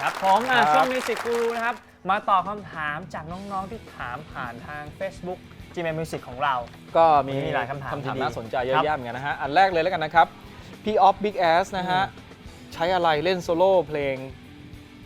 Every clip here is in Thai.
ครับผมอะช่องมิวสิกกูรูนะครับ มาตอบคำถามจากน้องๆที่ถามผ่านทาง Facebook Gmail Music ของเรา ก็มีมีหลายคำถามคำถามน่าสนใจเยอะแยะเหมือนกันนะฮะ อันแรกเลยแล้วกันนะครับ พี่ออฟบิ๊กแอสนะฮะ ใช้อะไรเล่นโซโล่เพลง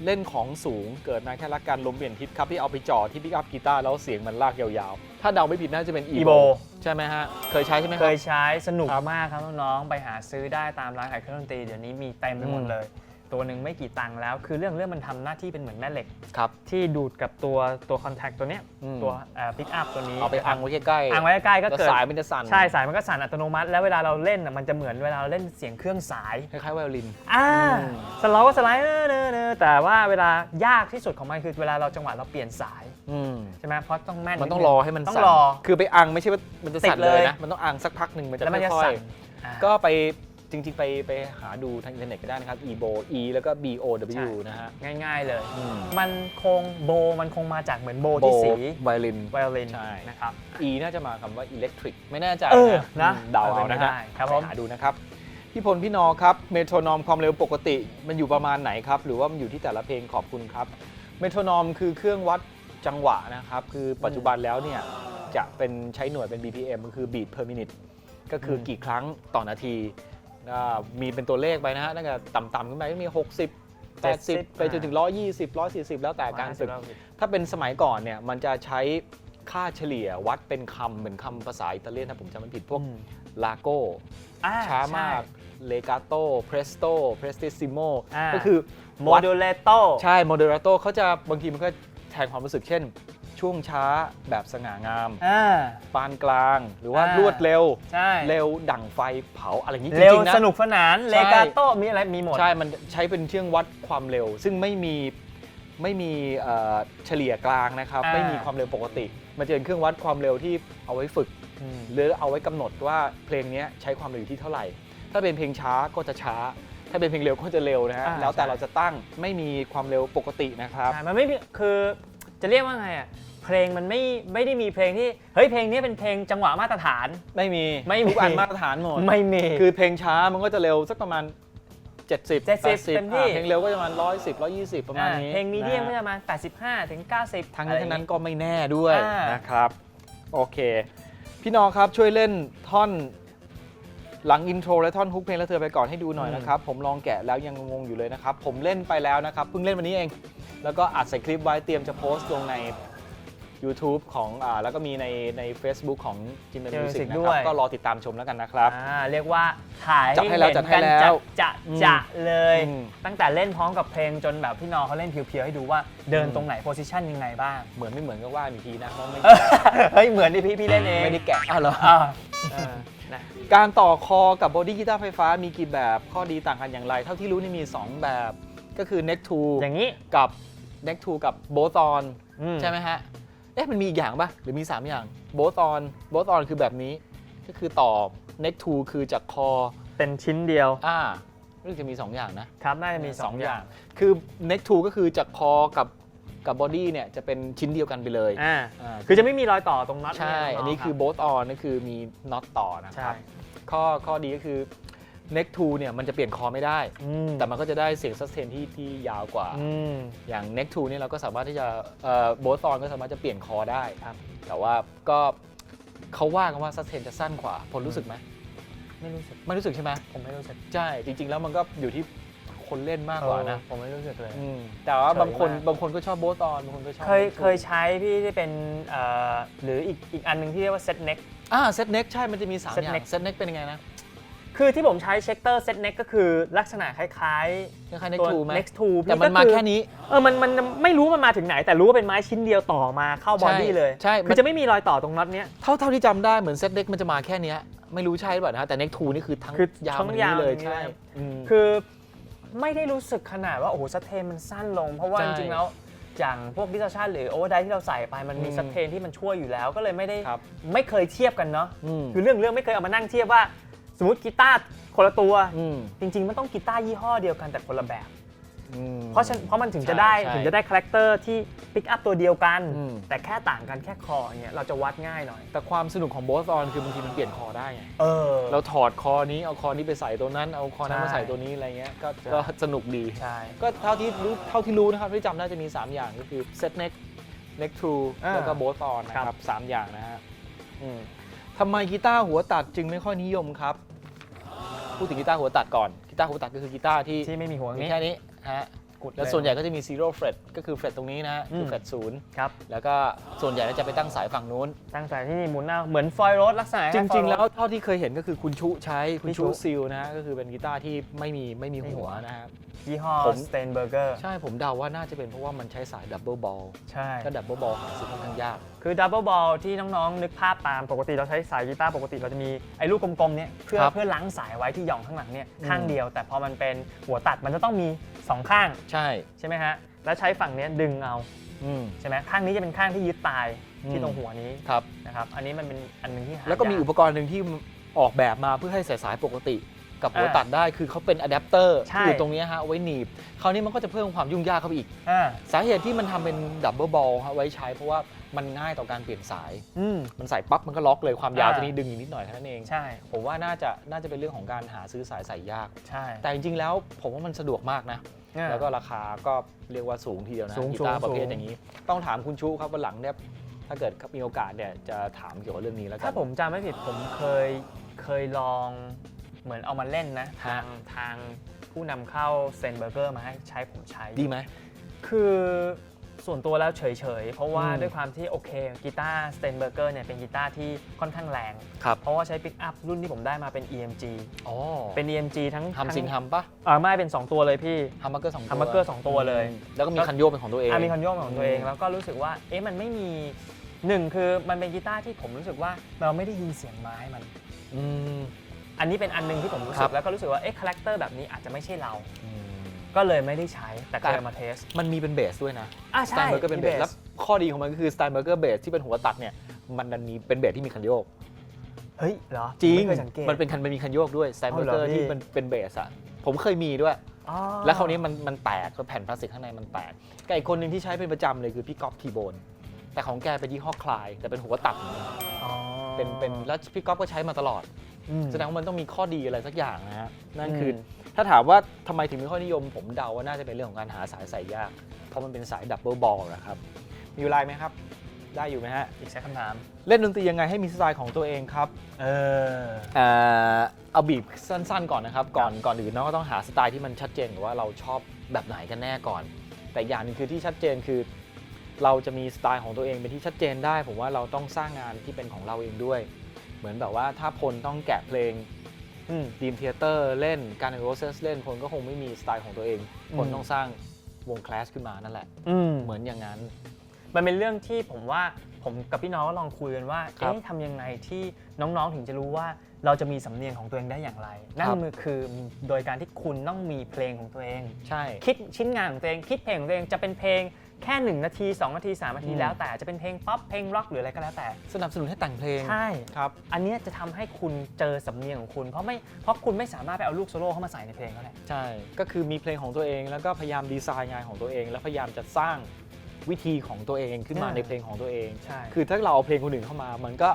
เล่นของสูงเกิดมาแค่รักการลมเปลี่ยนทิศครับที่เอาไปจ่อที่พิกอัพกีตาร์แล้วเสียงมันลากยาวๆ ถ้าเดาไม่ผิดน่าจะเป็น e Evo ใช่ไหมฮะ เคยใช้ใช่ไหมคเครับ ยใช้สนุกครับมากครับน้องๆไปหาซื้อได้ตามร้านขายเครื่องดนตรีเดี๋ยวนี้มีเต็มไปหมดอืมเลย ตัวหนึ่งไม่กี่ตังค์แล้ว คือเรื่องเรื่องมันทำหน้าที่เป็นเหมือนแม่เหล็กครับ ที่ดูดกับตัวตัวคอนแทคตัวเนี้ยอืมตัวพิกอัพตัวนี้เอาไปอังไว้ใกล้ๆอังไว้ใกล้ๆก็แล้วเกิดสายมันจะสั่นใช่สายมันก็สั่นอัตโนมัติ แล้วเวลาเราเล่นน่ะมันจะเหมือนเวลาเราเล่นเสียงเครื่องสายคล้ายๆไวโอลินอ่าอืมสโลว์สไลด์เนอเนอเนอแต่ว่าเวลายากที่สุดของมันคือเวลาเราจังหวะเราเปลี่ยนสายอืมใช่ไหมเพราะต้องแม่นมันต้องดรงอให้มันต้องสั่นรอคือไปอังไม่ใช่ว่ามันจะสั่นติดเลเลยยนะมันต้องอังสักพักหนึ่งมันจะแล้วมันจะค่อยสั่นๆอ่าก็ไป จริงๆ ไปไปหาดูทางอินเทอร์เน็ตก็ได้นะครับ ebo e แล้วก็ b o ใช่ w นะฮะ ง่ายๆเลย อืม มันคงโบมันคงมาจากเหมือนโบที่สีไวโอลิน ไวโอลินใช่ นะครับ e น่าจะมาคำว่า electric ไม่แน่ใจเออนะนะอืมเดาเอานะเป็นไปฮะได้ครับผม ไปหาดูนะครับ พี่พลพี่นอครับ เมโทรนอมความเร็วปกติ มันอยู่ประมาณไหนครับ หรือว่ามันอยู่ที่แต่ละเพลงขอบคุณครับ เมโทรนอมคือเครื่องวัดจังหวะนะครับ คือปัจจุบันแล้วเนี่ย จะเป็นใช้หน่วยเป็น BPM ก็คือ beat per minute ก็คืออม กี่ครั้งต่อนาทีอ่า มีเป็นตัวเลขไปนะฮะตั้งแต่ต่ำๆขึ้นไปก็มี 60 80 ไปจนถึง 120 140 แล้วแต่การฝึก ถ้าเป็นสมัยก่อนเนี่ยมันจะใช้ค่าเฉลี่ยวัดเป็นคำเหมือนคำภาษาอิตาเลียนถ้าผมจำไม่ผิดพวกอืมลาโก้อ่ช้ามากใช่เลกาโตเพรสโตเพรสติซิโมอ่าก็คือโมวัดดูเลโตใช่โมเดราโตเขาจะบางทีมันก็แทนความรู้สึกเช่น ช่วงช้าแบบสง่างาม อ่า ปานกลางหรือว่าอ่ารวดเร็ว ใช่ เร็วดั่งไฟเผาอะไรอย่างนี้จเร็วริงๆนะ สนุกสนานใช่เลกาโตมีอะไรมีหมด ใช่ มันใช้เป็นเครื่องวัดความเร็ว ซึ่งไม่มีไม่มีเอ่อเฉลี่ยกลางนะครับ อ่า ไม่มีความเร็วปกติ มันจะเป็นเครื่องวัดความเร็วที่เอาไว้ฝึก อืม หรือเอาไว้กำหนดว่าเพลงเนี้ยใช้ความเร็วอยู่ที่เท่าไหร่ ถ้าเป็นเพลงช้าก็จะช้า ถ้าเป็นเพลงเร็วก็จะเร็วนะฮะ อ่าแล้วแต่ใช่ เราจะตั้งไม่มีความเร็วปกตินะครับ ใช่มันไม่มีคือจะเรียกว่าไงอะ เพลงมันไม่ไม่ได้มีเพลงที่เฮ้ยเพลงนี้เป็นเพลงจังหวะมาตรฐาน ไม่มีไม่มี ทุกอันมาตรฐานหมดไม่มี คือเพลงช้ามันก็จะเร็วสักประมาณ 70 70 80เต็มที่ อ่าเพลงเร็วก็จะประมาณ110 120 ประมาณนี้อ่าเพลงมีเดียมก็นะฮะจะประมาณ85 ถึง 90ทั้งนี้ทั้งนั้นอะไรก็ไม่แน่ด้วยอ่าน นะครับ โอเค พี่น้องครับช่วยเล่นท่อนหลังอินโทรและท่อนฮุกเพลงแล้วเธอไปก่อนให้ดูหน่อยนะครับ ผมลองแกะแล้วยังงงๆอยู่เลยนะครับ ผมเล่นไปแล้วนะครับ เพิ่งเล่นวันนี้เอง แล้วก็อัดใส่คลิปไว้เตรียมจะโพสต์ลงใน YouTube ของอ่าแล้วก็มีในใน Facebook ของจิมเมอร์ Gmail มิวสิก Music นะด้ควรับยก็รอติดตามชมแล้วกันนะครับ อ่าเรียกว่าถ่ายจัดให้แล้วเนจัดให้กันแล้วจะอืมจะเลย อืม ตั้งแต่เล่นพร้อมกับเพลงจนแบบพี่นอเขาเล่นเพียวๆให้ดูว่าเดินอืมตรงไหนโพซิชันยังไงบ้าง เหมือนไม่เหมือนก็ว่าอีกทีนะเพราะไม่เฮ้ย เหมือนที่พี่พี่เล่นเองไม่ได้แกะอ้าวเหรอ อ่าเออนะ การต่อคอกับบอดี้กีตาร์ไฟฟ้ามีกี่แบบข้อดีต่างกันอย่างไร เท่าที่รู้นี่มี 2 แบบก็คือ neck to อย่างนี้ กับ neck to กับ both on อืใช่ไหมฮะเอ๊ะมันมีอีกอย่างป่ะหรือมี 3 อย่าง both on both on คือแบบนี้ ก็คือต่อ neck to คือจากคอ เป็นชิ้นเดียวอ่ารู้สึกจะมี 2 อย่างนะครับน่าจะมีสอง2ออย่างย่าง คือ neck to ก็คือจากคอกับกับบอดี้เนี่ยจะเป็นชิ้นเดียวกันไปเลยอ่าอ่าคือจะไม่มีรอยต่อตรงน็อตใช่ เยอันนี้คือรับ both on นั่นคือมีน็อตต่อนะคใช่ รับ ข้อข้อดีก็คือ neck to เนี่ยมันจะเปลี่ยนคอไม่ได้ อืมแต่มันก็จะได้เสียง sustain ที่ที่ยาวกว่า อืม อย่าง neck to เนี่ยเราก็สามารถที่จะเอ่อ both on ก็สามารถจะเปลี่ยนคอได้ครับ แต่ว่าก็เขาว่ากันว่า sustain จะสั้นกว่าผลรู้สึกไหมไม่รู้สึก ไม่รู้สึกใช่ไหมผมไม่รู้สึกใช่ จริง ๆ แล้วมันก็อยู่ที่คนเล่นมากกว่านะเออผมไม่รู้สึกเลย มแต่ว่าเฉยบางคนมาก บางคนก็ชอบ both on บางคนก็ชอบ เคย neck to เคยใช้พี่ที่เป็นเอ่อหรืออีกอีกอันหนึงที่เรียกว่าเซตเน็ก อ่า set neck ใช่ มันจะมีสาม set อย่าง neck set neck เป็นยังไงนะ คือที่ผมใช้เช็คเตอร์เซตเน็กก็คือลักษณะคล้ายคล้ายๆๆ neck ตัว to ไหม next to แต่มันมาก็อแค่นี้ เออมันมันไม่รู้มันมาถึงไหน แต่รู้ว่าเป็นไม้ชิ้นเดียวต่อมาเข้าบอดี้เลยใช่ คือจะไม่มีรอยต่อตรงน็อตเนี้ย เท่าเท่าที่จำได้เหมือนเซตเด็กมันจะมาแค่เนี้ยไม่รู้ใช่หรือเปล่านะแต่เน็กทูนี่คือทั้งคือยาวทั้งมันยาวนี้เลยอย่างนี้ใช่เลย อืม คือไม่ได้รู้สึกขนาดว่า โอ้โหสเตนมันสั้นลง เพราะว่าใช่จริงๆแล้วอย่างพวกดิสชันหรือโอเวอร์ไดที่เราใส่ไปมันมีอืมสเตนที่มันช่วยอยู่แล้วก็เลยไม่ได้ครับไม่เคยเทียบกันเนาะอืม คือเรื่องเรื่องไม่เคยเอามานั่งเทียบว่า สมมติกีตาร์คนละตัว อืม จริง ๆ มันต้องกีตาร์ยี่ห้อเดียวกันแต่คนละแบบ อืม เพราะฉะนันเพราะมันถึงจะใช่ได้ใช่ถึงจะได้คาแรคเตอร์ที่ปิกอัพตัวเดียวกัน อืม แต่แค่ต่างกันแค่คออย่างเงี้ยเราจะวัดง่ายหน่อย แต่ความสนุกของโบสออนคือบางทีมันเปลี่ยนคอได้ไงเออ เราถอดคอนี้เอาคอนี้ไปใส่ตัวนั้น เอาคอนั้นมาใช่ใส่ตัวนี้อะไรเงี้ยก็ใช่ ก็สนุกดี ใช่ ก็เท่าที่รู้เท่าที่รู้นะครับที่จำได้จะมี 3 อย่างก็คือเซตเน็กเน็กทรูอ่าแล้วก็โบสออนนะคครัรับบสามอย่างนะฮะอืมทำไมกีตาร์หัวตัดจึงไม่ค่อยนิยมครับ พูดถึงกีตาร์หัวตัดก่อนกีตาร์หัวตัดก็คือกีตาร์ที่ที่ไม่มีหัวมีนี้แค่นี้ฮะ กุดแล้วเย ส่วนใหญ่ก็จะมี zero fret ก็คือ fret ตรงนี้นะฮะคือม fret ศูนย์ครับแล้วก็ส่วนใหญ่แล้วจะไปตั้งสายฝั่งนู้น ตั้งแต่ที่นี่หมุนหน้าเหมือนฟอยล์รถลักษณะจคริงๆล้ายๆแล้วเท่าที่เคยเห็นก็คือคุณชุใช้คุณพี่ชุชุซิลนะฮะก็คือเป็นกีตาร์ที่ไม่มีไม่มีหัวนะฮะ ยี่ห้อผม สเตนเบอร์เกอร์ใช่ผมเดาว่าน่าจะเป็นเพราะว่ามันใช้สายดับเบิลบอลใช่ ถ้าดับเบิลบอลหาซื้อค่อนข้างยาก คือดับเบิลบอลที่น้องๆ นึกภาพตามปกติเราใช้สายกีตาร์ปกติเราจะมีไอ้ลูกกลมๆเนี่ยเพื่อครับเพื่อล้างสายไว้ที่หย่องข้างหลังเนี่ยอืมข้างเดียว แต่พอมันเป็นหัวตัดมันจะต้องมีสองข้างใช่ ใช่ไหมฮะแล้วใช้ฝั่งเนี้ยดึงเอาอืม ใช่ไหมข้างนี้จะเป็นข้างที่ยึดตายอืมที่ตรงหัวนี้ครับ นะครับอันนี้มันเป็นอันหนึงที่หาแล้วก็มียา อุปกรณ์หนึ่งที่ออกแบบมาเพื่อให้สายสายปกติ กับหัวอ่าตัดได้คือเขาเป็นอะแดปเตอร์ใช่ที่อยู่ตรงเนี้ยฮะเอาไว้หนีบคราวนี้มันก็จะเพิ่มความยุ่งยากเข้าไปอีก อ่าสาเหตุที่มันทำเป็นดับเบิลบอลฮะไว้ใช้เพราะว่ามันง่ายต่อการเปลี่ยนสาย อืม มันใส่ปั๊บมันก็ล็อกเลยความยาวอ่าตัวนี้ดึงอีกนิดหน่อยเท่านั้นเอง ใช่ผมว่าน่าจะน่าจะเป็นเรื่องของการหาซื้อสายใส่ยาก ใช่แต่จริงๆแล้วผมว่ามันสะดวกมากนะ อ่า แล้วก็ราคาก็เรียกว่าสูงทีเดียวนะสูงกีตาร์สูงประเภทสูง อย่างนี้ ต้องถามคุณชูครับวันหลังเนี่ยถ้าเกิดมีโอกาสเนี่ยจะถามเกี่ยวกับเรื่องนี้แล้วกัถ้าผมจำไม่ผิดผมเคยเคยลอง เหมือนเอามาเล่นนะ ทางทางผู้นำเข้าเซนเบอร์เกอร์มาให้ใช้ผมใช้ ดีไหม คือส่วนตัวแล้วเฉยๆ เพราะว่าอืมด้วยความที่โอเคกีตาร์สเตนเบอร์เกอร์เนี่ยเป็นกีตาร์ที่ค่อนข้างแรง ครับ เพราะว่าใช้ปิกอัพรุ่นที่ผมได้มาเป็น EMG อ๋อเป็น EMG ทั้งทำซิงทั้ทำปะอ่าไม่เป็น 2 ตัวเลยพี่ฮัมเบอร์เกอร์สองตัว Humbucker สองตัวเลยอืมแล้วก็มีคันโยกเป็นของตัวเอง อะมีคอนโยกของตัวเองอืม แล้วก็รู้สึกว่าเอ๊ะมันไม่มีหนึ่งคือมันเป็นกีตาร์ที่ผมรู้สึกว่าเราไม่ได้ยินเสียงไม้มัน อืม อันนี้เป็นอันหนึงที่ผมรู้คสึรักบ แล้วก็รู้สึกว่าเอ๊ะคาแรคเตอร์แบบนี้อาจจะไม่ใช่เรา อืม ก็เลยไม่ได้ใช้แต่เคยแต่เอามาเทส มันมีเป็นเบสด้วยนะอะสไตใช่ล์เบอร์เกอร์เป็นเบสมีแล้วข้อดีของมันก็คือสไตล์เบอร์เกอร์เบสที่เป็นหัวตัดเนี่ย มันดันมีเป็นเบสที่มีคันโยก เฮ้ยเหรอจริง ไม่เคยสังเกต มันเป็นคันมันมีคันโยกด้วยสไตล์อ๋เบออร์เหรอเกอร์พี่ ที่มันเป็นเบสอะผมเคยมีด้วย อ๋อแล้วคราวนี้มันมันแตกแล้วแผ่นพลาสติกข้างในมันแตกกับอีกคนหนึ่งที่ใช้เป็นประจำเลยคือพี่ก๊อฟทีโบน แต่ของแกเป็นยี่ห้อคลาย แต่เป็นหัวตัดอ๋อเป็นเป็นแล้วพี่ก๊อฟก็ใช้มาตลอด อืม แสดงว่ามันต้องมีข้อดีอะไรสักอย่างนะฮะนั่นคืออมถ้าถามว่าทำไมถึงไม่ค่อยนิยม ผมเดาว่าน่าจะเป็นเรื่องของการหาสายใส่ยาก เพราะมันเป็นสายดับเบิลบอลนะครับ มีเวลาไหมครับ ได้อยู่ไหมฮะ อีกใช้คำถาม เล่นดนตรียังไงให้มีสไตล์ของตัวเองครับ เออ เอ่อเอาบีบสั้นๆก่อนนะครับ ก่อนก่อนอื่นเนาะก็ต้องหาสไตล์ที่มันชัดเจนกับว่าเราชอบแบบไหนกันแน่ก่อน แต่อย่างหนึงคือที่ชัดเจนคือ เราจะมีสไตล์ของตัวเองเป็นที่ชัดเจนได้ ผมว่าเราต้องสร้างงานที่เป็นของเราเองด้วย เหมือนแบบว่าถ้าพลต้องแกะเพลงอืมดีมเทเตอร์เล่นการโรเซสเล่นพลก็คงไม่มีสไตล์ของตัวเองพลอืมต้องสร้างวงคลาสขึ้นมานั่นแหละอืมเหมือนอย่างนั้น มันเป็นเรื่องที่ผมว่าผมกับพี่น้องก็ลองคุยกันว่าครับเอ๊ะทำยังไงที่น้องๆถึงจะรู้ว่าเราจะมีสำเนียงของตัวเองได้อย่างไร นั่นมันคือโดยการที่คุณต้องมีเพลงของตัวเอง ใช่ คิดชิ้นงานของตัวเอง คิดเพลงของตัวเองจะเป็นเพลง แค่ 1 นาที 2 นาที 3 นาทีอืมแล้วแต่จะเป็นเพลงป๊อปเพลงร็อกหรืออะไรก็แล้วแต่ สนับสนุนให้แต่งเพลง ใช่ ครับ อันเนี้ยจะทำให้คุณเจอสำเนียงของคุณ เพราะไม่เพราะคุณไม่สามารถไปเอาลูกโซโล่เข้ามาใส่ในเพลงเขาแหละ ใช่ ก็คือมีเพลงของตัวเอง แล้วก็พยายามดีไซน์งานของตัวเอง แล้วพยายามจะสร้างวิธีของตัวเองขึ้นมาอ่าในเพลงของตัวเอง ใช่ คือถ้าเราเอาเพลงคนอื่นเข้ามา มันก็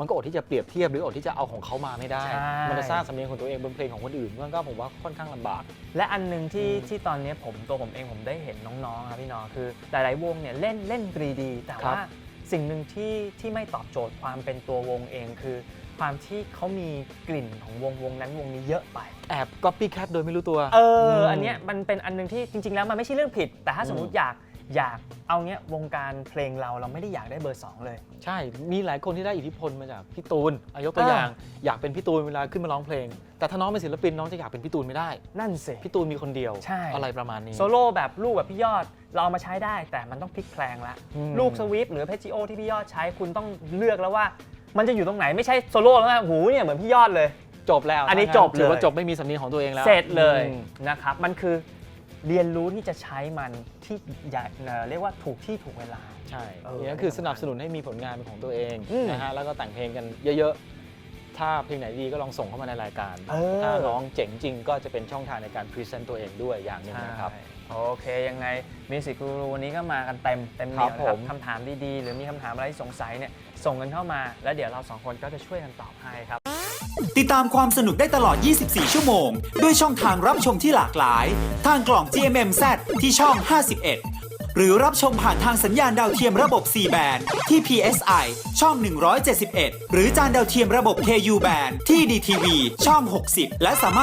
มันก็อดที่จะเปรียบเทียบหรืออดที่จะเอาของเขามาไม่ได้ ใช่ มันจะสร้างสำเนียงของตัวเองบนเพลงของคนอื่นมันก็ผมว่าค่อนข้างลำบาก และอันหนึ่งที่อืมที่ตอนเนี้ยผมตัวผมเองผมได้เห็นน้องๆครับพี่น้องคือหลายๆวงเนี่ยเล่นเล่นดนตรีดี แต่ครับ ว่าสิ่งหนึ่งที่ที่ไม่ตอบโจทย์ความเป็นตัววงเองคือ ความที่เขามีกลิ่นของวงวงนั้นวงนี้เยอะไป แอบก๊อปปี้แคทโดยไม่รู้ตัว เออมอันเนี้ยมันเป็นอันหนึงที่จริง ๆ แล้วมันไม่ใช่เรื่องผิด แต่ถ้าสมมติอืมอยาก อยากเอาเนี้ยวงการเพลงเราเราไม่ได้อยากได้เบอร์สองเลย ใช่มีหลายคนที่ได้อิทธิพลมาจากพี่ตูนอายกตัวอย่างอยากเป็นพี่ตูนเวลาขึ้นมาร้องเพลง แต่ถ้าน้องเป็นศิลปินน้องจะอยากเป็นพี่ตูนไม่ได้ นั่นสิ พี่ตูนมีคนเดียว ใช่ อะไรประมาณนี้ โซโล่แบบลูกแบบพี่ยอดเราเอามาใช้ได้ แต่มันต้องพลิกแพลงละอืม ลูกสวิฟหรือเพจิโอที่พี่ยอดใช้คุณต้องเลือกแล้วว่า มันจะอยู่ตรงไหนไม่ใช่โซโล่แล้วนะหูเนี่ยเหมือนพี่ยอดเลย จบแล้วอันนี้ถ้างั้จบเลย ถือว่าจบไม่มีสำเนียงของตัวเองแล้วเสร็จเลยอืม นะครับ มันคือ เรียนรู้ที่จะใช้มันที่อย่าเอ่อเรียกว่าถูกที่ถูกเวลา ใช่เออนี่ก็คือสนับสนุนให้มีผลงานเป็นของตัวเองอืมนะฮะ แล้วก็แต่งเพลงกันเยอะๆ ถ้าเพลงไหนดีก็ลองส่งเข้ามาในรายการ เออ ถ้าร้องเจ๋งจริงก็จะเป็นช่องทางในการพรีเซนต์ตัวเองด้วยอย่างหนึ่งนะครับใช่โอเค ยังไงมิวสิกกูรูวันนี้ก็มากันเต็มเต็มเหนียวนะคครัรับบผม คำถามดีๆ หรือมีคำถามอะไรที่สงสัยเนี่ยส่งกันเข้ามา แล้วเดี๋ยวเราสองคนก็จะช่วยกันตอบให้ครับ ติดตามความสนุกได้ตลอด 24 ชั่วโมง ด้วยช่องทางรับชมที่หลากหลาย ทางกล่อง GMMZ ที่ช่อง 51 หรือรับชมผ่านทางสัญญาณดาวเทียมระบบ C แบนที่ PSI ช่อง 171 หรือจานดาวเทียมระบบ KU แบนที่ DTV ช่อง 60 และสามารถ